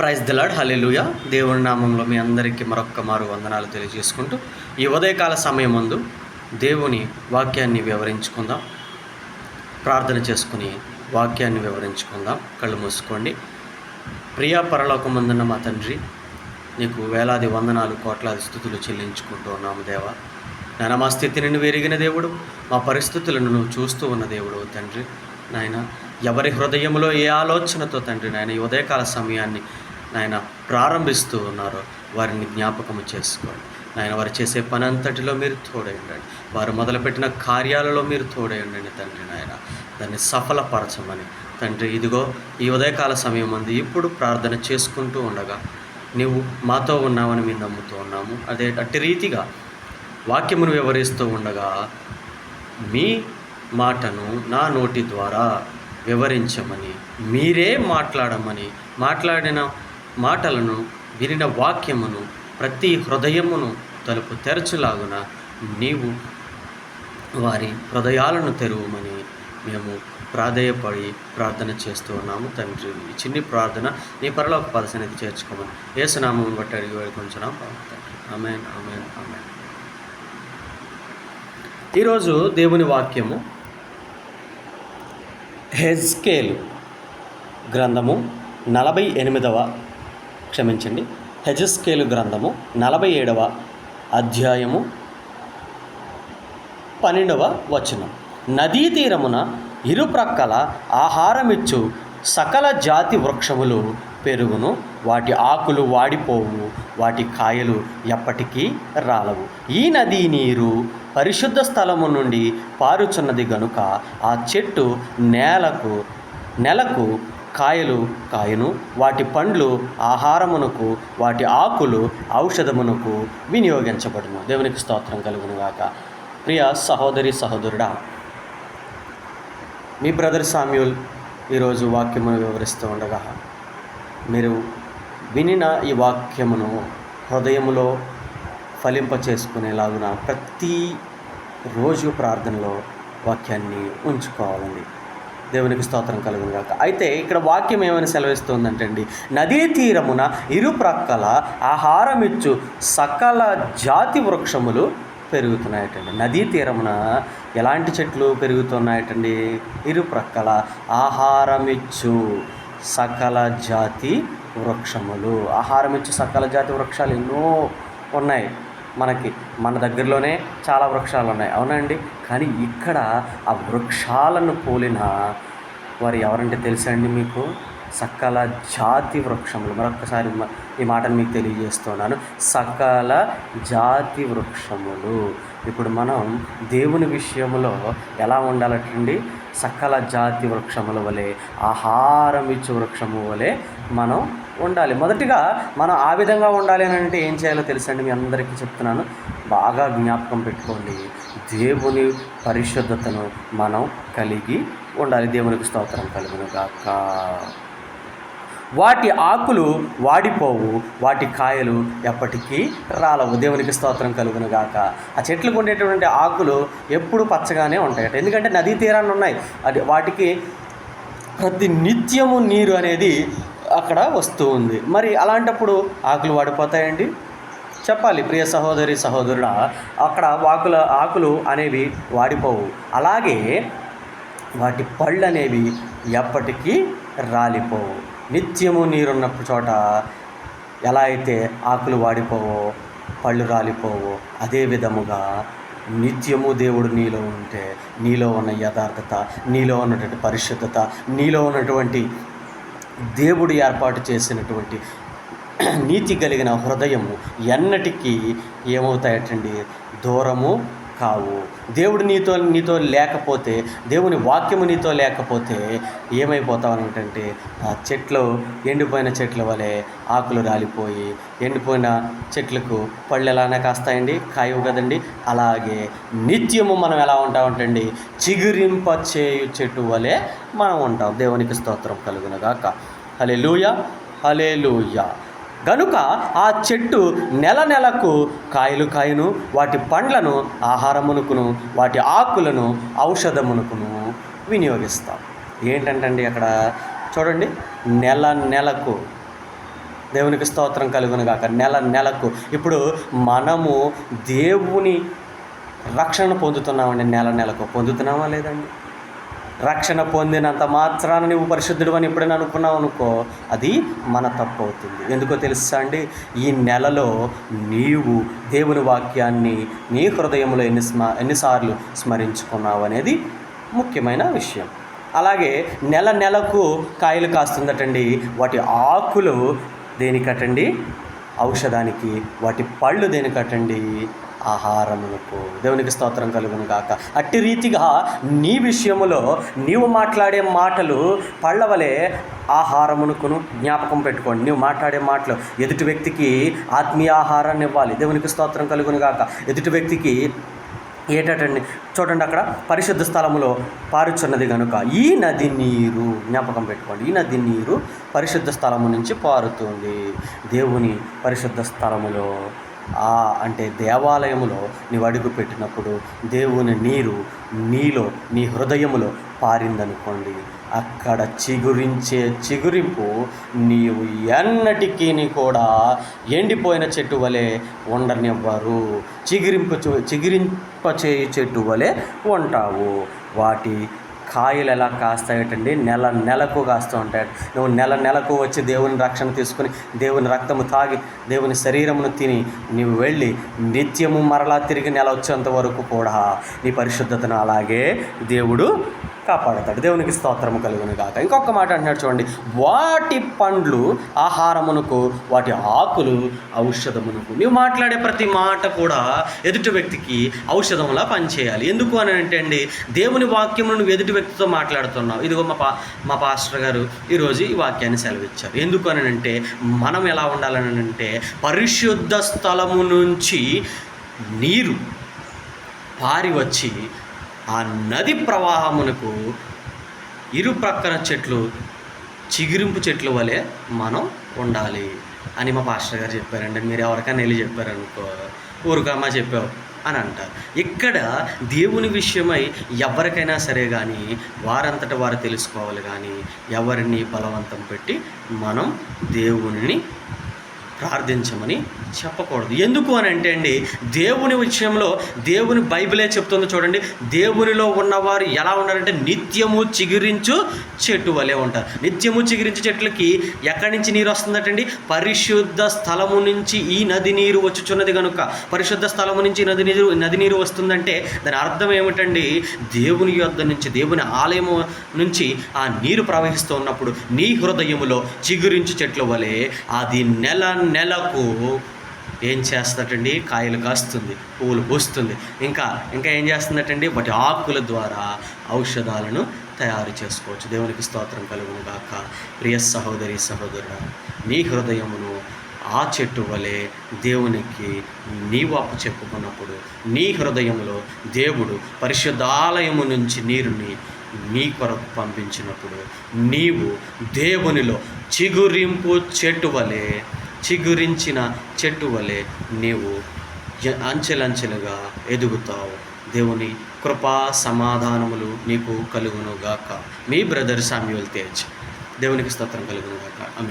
Praise దిలాడ్ hallelujah దేవుని నామంలో మీ అందరికీ మరొక్క మారు వందనాలు తెలియజేసుకుంటూ ఈ ఉదయకాల సమయం ముందు దేవుని వాక్యాన్ని వివరించుకుందాం. ప్రార్థన చేసుకుని వాక్యాన్ని వివరించుకుందాం. కళ్ళు మూసుకోండి. ప్రియా పరలోకమందున్న మా తండ్రి నీకు వేలాది వందనాలు కోట్లాది స్థుతులు చెల్లించుకుంటూ ఉన్నాము దేవా. నాయన మా స్థితిని నువ్వు దేవుడు మా పరిస్థితులను నువ్వు చూస్తూ ఉన్న దేవుడు తండ్రి. నాయన ఎవరి హృదయంలో ఏ ఆలోచనతో తండ్రి నాయన ఈ ఉదయకాల సమయాన్ని నాయన ప్రారంభిస్తూ ఉన్నారో. వారిని జ్ఞాపకము చేసుకోండి. నాయన వారు చేసే పని అంతటిలో మీరు తోడై ఉండండి వారు మొదలుపెట్టిన కార్యాలలో మీరు తోడై ఉండండి తండ్రి నాయన. దాన్ని సఫలపరచమని. తండ్రి ఇదిగో ఈ ఉదయకాల సమయం అంది ఇప్పుడు ప్రార్థన చేసుకుంటూ ఉండగా నీవు మాతో ఉన్నావని మేము నమ్ముతూ ఉన్నాము. అదే అట్టి రీతిగా వాక్యమును వివరిస్తూ ఉండగా మీ మాటను నా నోటి ద్వారా వివరించమని మీరే మాట్లాడమని మాట్లాడిన మాటలను వినిన వాక్యమును ప్రతి హృదయమును తలుపు తెరచులాగున నీవు వారి హృదయాలను తెరువమని మేము ప్రాధేయపడి ప్రార్థన చేస్తూ ఉన్నాము. తండ్రి ఈ చిన్ని ప్రార్థన నీ పరలోక పదసనేది చేర్చుకోమని ఏసునామం బట్టి అడిగి వేడుకొంచున్నాం. తండ్రి ఆమెన్ ఆమెన్ ఆమెన్. ఈరోజు దేవుని వాక్యము హెజ్కేలు గ్రంథము నలభై ఎనిమిదవ క్షమించండి. హెజస్కేలు గ్రంథము నలభై ఏడవ అధ్యాయము పన్నెండవ వచనం. నదీ తీరమున ఇరుప్రక్కల ఆహారమిచ్చు సకల జాతి వృక్షములు పెరుగును. వాటి ఆకులు వాడిపోవు వాటి కాయలు ఎప్పటికీ రాలవు. ఈ నదీ నీరు పరిశుద్ధ స్థలము నుండి పారుచున్నది గనుక ఆ చెట్టు నేలకు నెలకు కాయలు కాయను వాటి పండ్లు ఆహారమునకు వాటి ఆకులు ఔషధమునకు వినియోగించబడును. దేవునికి స్తోత్రం కలుగునుగాక. ప్రియ సహోదరి సహోదరుడా మీ బ్రదర్ సామ్యూల్ ఈరోజు వాక్యమును వివరిస్తూ ఉండగా మీరు వినిన ఈ వాక్యమును హృదయములో ఫలింప చేసుకునేలాగున ప్రతి రోజు ప్రార్థనలో వాక్యాన్ని ఉంచుకోవాలండి. దేవునికి స్తోత్రం కలుగును గాక. అయితే ఇక్కడ వాక్యం ఏమని సెలవిస్తుందంటే అండి నదీ తీరమున ఇరు ప్రక్కల ఆహారమిచ్చు సకల జాతి వృక్షములు పెరుగుతున్నాయటండి. నదీ తీరమున ఎలాంటి చెట్లు పెరుగుతున్నాయటండి? ఇరు ప్రక్కల ఆహారమిచ్చు సకల జాతి వృక్షములు. ఆహారమిచ్చు సకల జాతి వృక్షాలు ఎన్నో ఉన్నాయి. మనకి మన దగ్గరలోనే చాలా వృక్షాలు ఉన్నాయి అవునండి కానీ ఇక్కడ ఆ వృక్షాలను పోలిన వారు ఎవరంటే తెలుసా అండి మీకు? సకల జాతి వృక్షములు. మరొకసారి ఈ మాటను మీకు తెలియజేస్తున్నాను. సకల జాతి వృక్షములు. ఇప్పుడు మనం దేవుని విషయంలో ఎలా ఉండాలటండి? సకల జాతి వృక్షముల వలె ఆహారం ఇచ్చే వృక్షము వలె మనం ఉండాలి. మొదటిగా మనం ఆ విధంగా ఉండాలి అని అంటే ఏం చేయాలో తెలుసండి మీ అందరికీ చెప్తున్నాను. బాగా జ్ఞాపకం పెట్టుకోండి. దేవుని పరిశుద్ధతను మనం కలిగి ఉండాలి. దేవునికి స్తోత్రం కలుగును గాక వాటి ఆకులు వాడిపోవు వాటి కాయలు ఎప్పటికీ రాలవు. దేవునికి స్తోత్రం కలుగును గాక ఆ చెట్లకు ఉండేటువంటి ఆకులు ఎప్పుడు పచ్చగానే ఉంటాయట. ఎందుకంటే నదీ తీరాన్ని ఉన్నాయి. అది వాటికి ప్రతి నిత్యము నీరు అనేది అక్కడ వస్తూ ఉంది. మరి అలాంటప్పుడు ఆకులు వాడిపోతాయండి? చెప్పాలి ప్రియ సహోదరి సహోదరుడా అక్కడ వాకుల ఆకులు అనేవి వాడిపోవు. అలాగే వాటి పళ్ళు అనేవి ఎప్పటికీ రాలిపోవు. నిత్యము నీరున్న చోట ఎలా అయితే ఆకులు వాడిపోవో పళ్ళు రాలిపోవో అదే విధముగా నిత్యము దేవుడు నీలో ఉంటే నీలో ఉన్న యథార్థత నీలో ఉన్నటువంటి పరిశుద్ధత నీలో ఉన్నటువంటి దేవుడు ఏర్పాటు చేసినటువంటి నీతి కలిగిన హృదయము ఎన్నటికీ ఏమవుతాయటండి? దూరము కావు. దేవుడు నీతో నీతో లేకపోతే దేవుని వాక్యము నీతో లేకపోతే ఏమైపోతావు ఆ చెట్లు ఎండిపోయిన చెట్ల వలె ఆకులు రాలిపోయి ఎండిపోయిన చెట్లకు పళ్ళు ఎలానే కాస్తాయండి? కాయవు కదండి. అలాగే నిత్యము మనం ఎలా ఉంటామంటండి చిగురింప చేయు చెట్టు వలె మనం ఉంటాం. దేవునికి స్తోత్రం కలుగునగాక హలే లూయ హలే గనుక ఆ చెట్టు నెల నెలకు కాయలు కాయను వాటి పండ్లను ఆహారమునకును వాటి ఆకులను ఔషధమునకును వినియోగిస్తాం. ఏంటంటండి అక్కడ? చూడండి నెల నెలకు. దేవునికి స్తోత్రం కలుగును గాక. నెల నెలకు. ఇప్పుడు మనము దేవుని రక్షణ పొందుతున్నామండి నెల నెలకు. పొందుతున్నామా లేదండి? రక్షణ పొందినంత మాత్రాన నువ్వు పరిశుద్ధుడు అని ఎప్పుడైనా అనుకున్నావు అనుకో అది మన తప్పు అవుతుంది ఎందుకో తెలుసా అండి? ఈ నెలలో నీవు దేవుని వాక్యాన్ని నీ హృదయంలో ఎన్ని స్మ ఎన్నిసార్లు స్మరించుకున్నావు అనేది ముఖ్యమైన విషయం. అలాగే నెల నెలకు కాయలు కాస్తుందటండి వాటి ఆకులు దేనికటండి? ఔషధానికి వాటి పళ్ళు దేనికటండి? ఆహారమునకు. దేవునికి స్తోత్రం కలుగును గాక. అట్టి రీతిగా నీ విషయములో నీవు మాట్లాడే మాటలు పళ్ళవలే ఆహారమునకును జ్ఞాపకం పెట్టుకోండి. నువ్వు మాట్లాడే మాటలు ఎదుటి వ్యక్తికి ఆత్మీయ ఆహారాన్ని ఇవ్వాలి. దేవునికి స్తోత్రం కలుగును గాక. ఎదుటి వ్యక్తికి ఏటటండి? చూడండి అక్కడ పరిశుద్ధ స్థలములో పారుచున్నది కనుక ఈ నది నీరు జ్ఞాపకం పెట్టుకోండి. ఈ నది నీరు పరిశుద్ధ స్థలము నుంచి పారుతుంది. దేవుని పరిశుద్ధ స్థలములో అంటే దేవాలయములో నీవు అడుగు పెట్టినప్పుడు దేవుని నీరు నీలో నీ హృదయములో పారిందనుకోండి. అక్కడ చిగురించే చిగురింపు నీవు ఎన్నటికీ కూడా ఎండిపోయిన చెట్టు వలె ఉండనివ్వరు. చిగురింపు చిగురింప చేయు చెట్టు వలె ఉంటావు. వాటి కాయలు ఎలా కాస్తాయటండి? నెల నెలకు కాస్తూ ఉంటాయి. నువ్వు నెల నెలకు వచ్చి దేవుని రక్షణ తీసుకుని దేవుని రక్తము తాగి దేవుని శరీరమును తిని నీవు వెళ్ళి నిత్యము మరలా తిరిగి నెల వచ్చేంత వరకు కూడా నీ పరిశుద్ధతను అలాగే దేవుడు కాపాడతాడు. దేవునికి స్తోత్రము కలుగును కాక ఇంకొక మాట అంటున్నాడు చూడండి. వాటి పండ్లు ఆహారమునకు వాటి ఆకులు ఔషధమునకు. నువ్వు మాట్లాడే ప్రతి మాట కూడా ఎదుటి వ్యక్తికి ఔషధంలా పనిచేయాలి. ఎందుకు అని అంటే అండి దేవుని వాక్యమును నువ్వు ఎదుటి వ్యక్తితో మాట్లాడుతున్నావు. ఇదిగో మా పా మా పాస్టర్ గారు ఈరోజు ఈ వాక్యాన్ని సెలవిచ్చారు. ఎందుకు అని అంటే మనం ఎలా ఉండాలని అంటే పరిశుద్ధ స్థలము నుంచి నీరు పారి వచ్చి ఆ నది ప్రవాహమునకు ఇరు ప్రక్కన చెట్లు చిగురింపు చెట్లు వలె మనం ఉండాలి అని మా పాస్టర్ గారు చెప్పారండి. మీరు ఎవరికైనా వెళ్ళి చెప్పారనుకో ఊరుకమ్మా చెప్పావు. అని అంటారు. ఇక్కడ దేవుని విషయమై ఎవరికైనా సరే కానీ వారంతట వారు తెలుసుకోవాలి కానీ ఎవరిని బలవంతం పెట్టి మనం దేవుణ్ణి ప్రార్థించమని చెప్పకూడదు. ఎందుకు అని అంటే అండి దేవుని విషయంలో దేవుని బైబిలే చెప్తుంది చూడండి దేవునిలో ఉన్నవారు ఎలా ఉన్నారంటే నిత్యము చిగురించు చెట్టు వలె ఉంటారు. నిత్యము చిగురించు చెట్లకి ఎక్కడి నుంచి నీరు వస్తుందటండి? పరిశుద్ధ స్థలము నుంచి ఈ నది నీరు వచ్చుచున్నది కనుక పరిశుద్ధ స్థలము నుంచి నది నీరు నది నీరు వస్తుందంటే దాని అర్థం ఏమిటండి? దేవుని యొద్ద నుంచి దేవుని ఆలయము నుంచి ఆ నీరు ప్రవహిస్తూ ఉన్నప్పుడు నీ హృదయములో చిగురించు చెట్ల వలె అది నెల నెలకు ఏం చేస్తుందటండి? కాయలు కాస్తుంది పువ్వులు పూస్తుంది. ఇంకా ఇంకా ఏం చేస్తుందటండి? వాటి ఆకుల ద్వారా ఔషధాలను తయారు చేసుకోవచ్చు. దేవునికి స్తోత్రం కలుగును గాక. ప్రియ సహోదరి సహోదరు నీ హృదయమును ఆ చెట్టు వలె దేవునికి నీవు అప్పు చెప్పుకున్నప్పుడు నీ హృదయంలో దేవుడు పరిశుద్ధాలయము నుంచి నీరుని నీ కొరకు పంపించినప్పుడు నీవు దేవునిలో చిగురింపు చెట్టు వలె చిగురించిన చెట్టు వలె నీవు అంచెలంచెలుగా ఎదుగుతావు. దేవుని కృపా సమాధానములు నీకు కలుగును గాక మీ బ్రదర్ సామ్యుల్ తేజ్. దేవునికి స్తోత్రం కలుగును గాక